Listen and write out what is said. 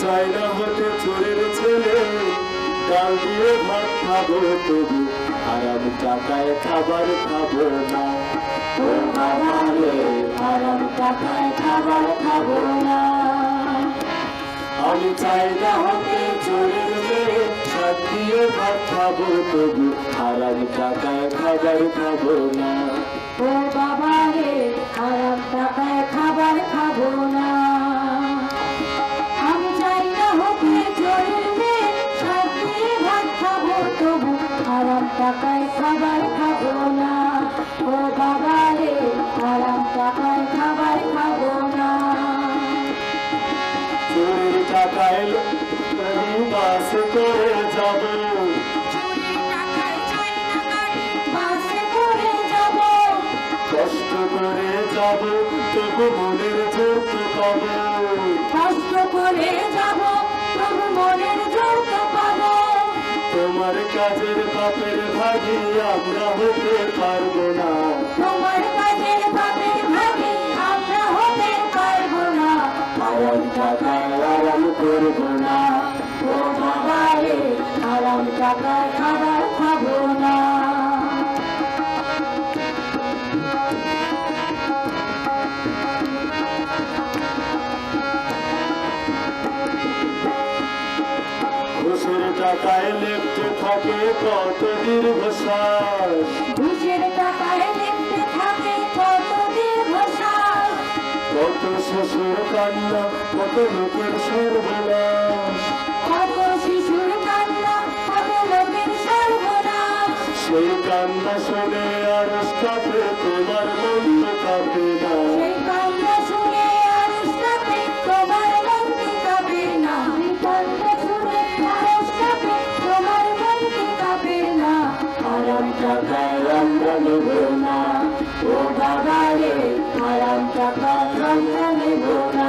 চাই না হতে চোরের ছেলে। ডাল দিয়ে ভাত খাব তবু আরাম টাকায় খাবার খাব না। হারাম টাকায় খাবার খাব না। আমি চাই না হতে চোরের মেয়ে সাত দিয়ে ভাত খাব তবু আরাম টাকায় খাবার খাব না। ও বাবা রে হারাম টাকায় খাবার খাব না। টাকায় খাবার খাব না। ও বাবা রে হারাম টাকায় খাবার খাব না। চোরের টাকায় বাস করে যাব। কষ্ট করে যাব তবু মনের জোর পাবো। কষ্ট করে যাব তবু মনের কাজের পাপের ভাগি আমরা হতে পারব না। তোমার কাজের পাপের ভাগি আমরা হতে পারব না। আরাম টাকায় আরাম করব না। ও বাবা রে আরাম টাকায় টাকায় লেপটে থাকে কত দীর্ঘশ্বাস ঘুষের টাকায় লিখতে থাকে কত দীর্ঘশ্বাস কত শ্বশুর কান্না কত লোকের সর্বনাশ। কত শিশুর কান্না কত লোকের সর্বনাশ। সেই কান্না শুনে আর কাঁপে তোমার মন কাঁপে না। আরাম টাকায় আমরা নেব না ও বাবা রে আরাম টাকায় আমরা নেব না